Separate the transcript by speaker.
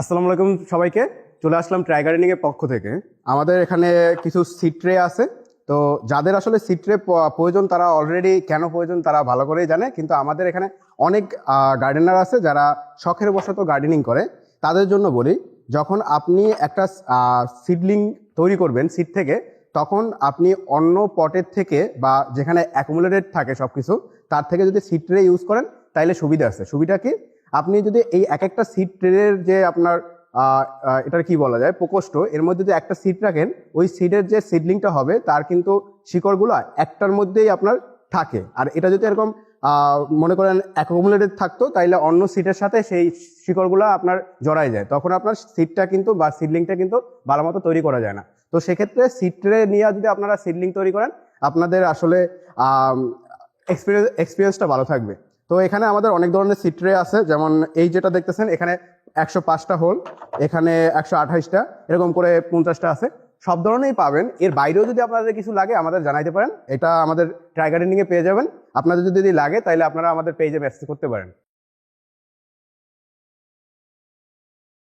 Speaker 1: আসসালামু আলাইকুম সবাইকে। চলে আসলাম ট্রাই গার্ডেনিং এর পক্ষ থেকে। আমাদের এখানে কিছু সিট্রে আছে। তো যাদের আসলে সিট্রে প্রয়োজন, তারা অলরেডি কেন প্রয়োজন তারা ভালো করেই জানে। কিন্তু আমাদের এখানে অনেক গার্ডেনার আছে যারা শখের বশত গার্ডেনিং করে। তাদের জন্য বলি, যখন আপনি একটা সিডলিং তৈরি করবেন সিট থেকে, তখন আপনি অন্য পটের থেকে বা যেখানে অ্যাকুমুলেটেড থাকে সব কিছু তার থেকে যদি সিট্রে ইউজ করেন, তাইলে সুবিধা আছে। সুবিধা কি? আপনি যদি এই এক একটা সিট ট্রেনের যে আপনার এটার কি বলা যায়, প্রকোষ্ঠ, এর মধ্যে যদি একটা সিট রাখেন, ওই সিটের যে সিডলিংটা হবে, তার কিন্তু শিকড়গুলো একটার মধ্যেই আপনার থাকে। আর এটা যদি এরকম মনে করেন অ্যাকুমুলেটেড থাকতো, তাইলে অন্য সিটের সাথে সেই শিকড়গুলো আপনার জড়াই যায়। তখন আপনার সিটটা কিন্তু বা সিডলিংটা কিন্তু ভালো মতো তৈরি করা যায় না। তো সেক্ষেত্রে সিট ট্রে নিয়ে যদি আপনারা সিডলিং তৈরি করেন, আপনাদের আসলে এক্সপিরিয়েন্স এক্সপিরিয়েন্সটা ভালো থাকবে। তো এখানে আমাদের অনেক ধরনের সিট ট্রে আছে, যেমন এই যেটা দেখতেছেন, এখানে একশো পাঁচটা হোল এখানে একশো আঠাইশটা, এরকম করে পঞ্চাশটা আছে। সব ধরনেরই পাবেন। এর বাইরেও যদি আপনাদের কিছু লাগে, আমাদের জানাইতে পারেন। এটা আমাদের ট্রাই পেয়ে যাবেন। আপনাদের যদি লাগে, তাহলে আপনারা আমাদের পেজে মেসেজ করতে পারেন।